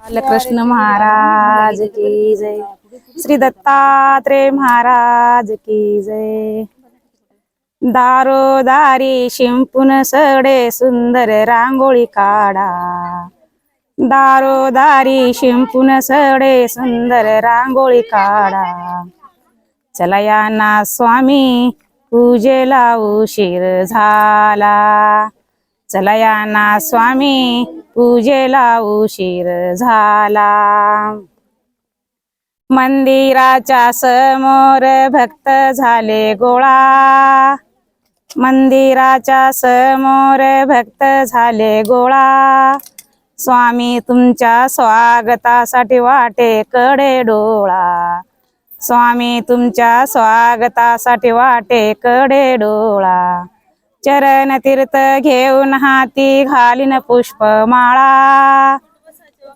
बालकृष्ण महाराज की जय. श्री दत्तात्रय महाराज की जय. दारोदारी शिंपून सडे सुंदर रांगोळी काढा. दारोदारी शिंपून सडे सुंदर रांगोळी काढा. चला या ना स्वामी पूजेला उशीर झाला. चला या ना स्वामी पूजेला उशीर झाला. मंदिराच्या समोर भक्त झाले गोळा. मंदिराच्या समोर भक्त झाले गोळा. स्वामी तुमच्या स्वागतासाठी वाटे कडे डोळा. स्वामी तुमच्या स्वागतासाठी वाटे कडे डोळा. चरण तीर्थ घेऊन हाती घालीन पुष्पमाळा.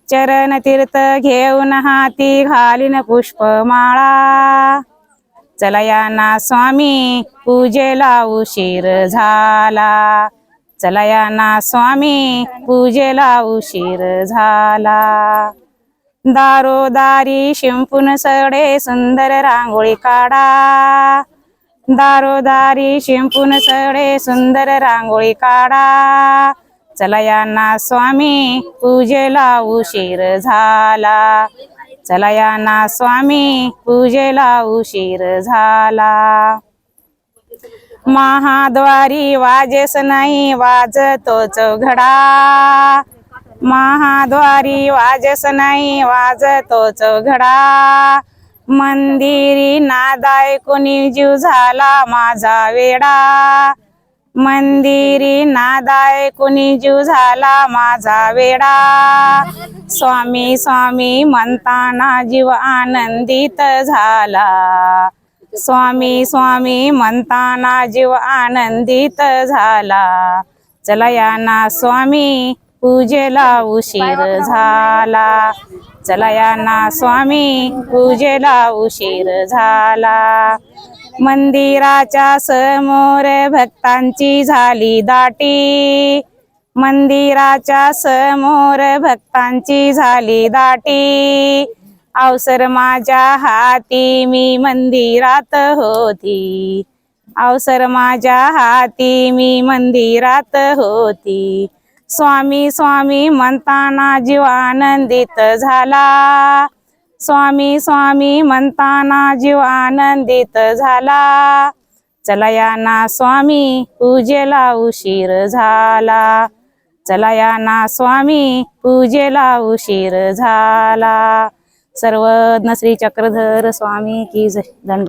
चरण तीर्थ घेऊन हाती घालीन पुष्पमाळा. चला या स्वामी पूजेला उशीर झाला. चला या स्वामी पूजेला उशीर झाला. दारोदारी शिंपून सडे सुंदर रांगोळी काढा. दारोदारी शिंपून सडे सुंदर रांगोळी काढा. चला स्वामी पूजेला उशीर झाला. चला स्वामी पूजेला उशीर झाला. महाद्वारी वाजेस नाही वाजतो चौघडा महाद्वारी वाजेस नाही वाजतो चौघडा मंदिरी नादाय कोणी जीव झाला माझा वेडा. मंदिरी नादाय कोणी जीव झाला माझा वेडा. स्वामी स्वामी म्हणताना जीव आनंदित झाला. स्वामी स्वामी म्हणताना जीव आनंदित झाला. चला या ना स्वामी. पूजेला उशीर झाला चला या ना स्वामी पूजेला उशीर झाला. मंदिराच्या समोर भक्तांची झाली दाटी. मंदिराच्या समोर भक्तांची झाली दाटी. अवसर माझ्या हाती मी मंदिरात होती. अवसर माझ्या हाती मी मंदिरात होती. स्वामी स्वामी म्हणताना जीव आनंदित झाला. स्वामी स्वामी म्हणताना जीव आनंदित झाला. चला या ना स्वामी पूजेला उशीर झाला. चला या ना स्वामी पूजेला उशीर झाला. सर्वज्ञ श्री चक्रधर स्वामी की जय. दंड